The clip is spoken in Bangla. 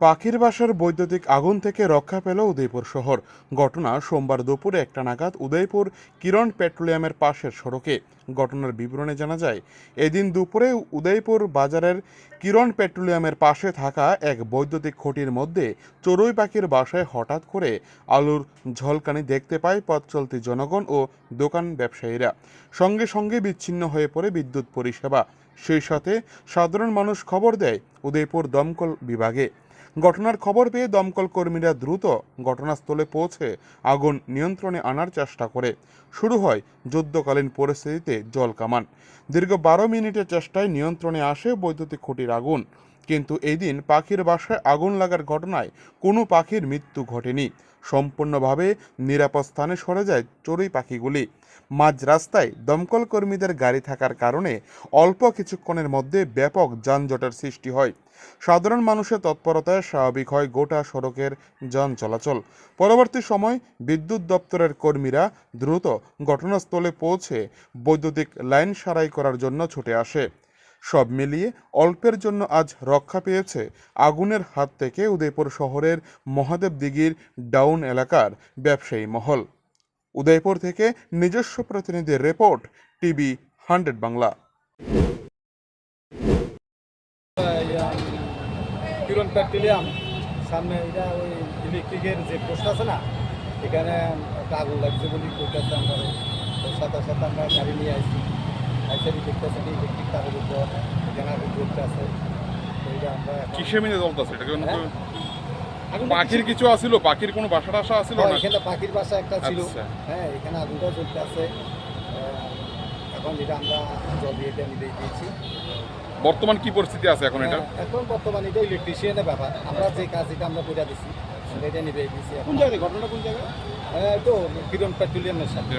পাখির বাসার বৈদ্যুতিক আগুন থেকে রক্ষা পেল উদয়পুর শহর। ঘটনা সোমবার দুপুরে একটা নাগাদ উদয়পুর কিরণ পেট্রোলিয়ামের পাশের সড়কে। ঘটনার বিবরণে জানা যায়, এদিন দুপুরে উদয়পুর বাজারের কিরণ পেট্রোলিয়ামের পাশে থাকা এক বৈদ্যুতিক খুঁটির মধ্যে চড়ুই পাখির বাসায় হঠাৎ করে আলুর ঝলকানি দেখতে পায় পথ চলতি জনগণ ও দোকান ব্যবসায়ীরা। সঙ্গে সঙ্গে বিচ্ছিন্ন হয়ে পড়ে বিদ্যুৎ পরিষেবা। সেই সাথে সাধারণ মানুষ খবর দেয়, উদয়পুর দমকল বিভাগে। ঘটনার খবর পেয়ে দমকল কর্মীরা দ্রুত ঘটনাস্থলে পৌঁছে আগুন নিয়ন্ত্রণে আনার চেষ্টা করে। শুরু হয় যুদ্ধকালীন পরিস্থিতিতে জল কামান। দীর্ঘ বারো মিনিটের চেষ্টায় নিয়ন্ত্রণে আসে বৈদ্যুতিক খুঁটির আগুন। কিন্তু এই দিন পাখির বাসায় আগুন লাগার ঘটনায় কোনো পাখির মৃত্যু ঘটেনি। সম্পূর্ণভাবে নিরাপদ স্থানে সরে যায় চড়ুই পাখিগুলি। মাঝ রাস্তায় দমকল কর্মীদের গাড়ি থাকার কারণে অল্প কিছুক্ষণের মধ্যে ব্যাপক যানজটের সৃষ্টি হয়। সাধারণ মানুষের তৎপরতায় স্বাভাবিক হয় গোটা সড়কের যান চলাচল। পরবর্তী সময় বিদ্যুৎ দপ্তরের কর্মীরা দ্রুত ঘটনাস্থলে পৌঁছে বৈদ্যুতিক লাইন সারাই করার জন্য ছুটে আসে। সব মিলিয়ে অল্পের জন্য আজ রক্ষা পেয়েছে আগুনের হাত থেকে উদয়পুর শহরের মহাদেব দিঘির ডাউন এলাকার ব্যবসায়ী মহল। উদয়পুর থেকে নিজস্ব প্রতিনিধির report, TV hundred Bangla. Kiran petroleum সামনে এটা ওই ইলেকট্রিকের যে পোস্ট আছে না, এখানে আগুন লাগছে বলে কইতেছে আমরা। সাথে সাথে আমরা গাড়ি নিয়ে আসছি। ইলেকট্রিক তারের উপর এখানে আছে। আমরা এখন- কিসে মিলে জ্বলতেছে এটা কোনো হ্যাঁ? পাখির কিছু আসিল? পাখির কোনো বাসা টাসা আসিল হ্যাঁ, না এখানে পাখির বাসা একটা ছিল। আচ্ছা। হ্যাঁ এখানে আগুনটা জ্বলতে আছে। এখন যেটা আমরা এটা দিয়েছি। বর্তমান কি পরিস্থিতি আছে এখন এটা? হ্যাঁ, এখন বর্তমানে এটা ইলেকট্রিশিয়ানের ব্যাপার। আমরা যে কাজ এটা আমরা করে দিছি এটা নিবে দিছি কোন জায়গায়? ঘটনাটা কোন জায়গায়? তো কিরণ পেট্রোলিয়ামের সাথে।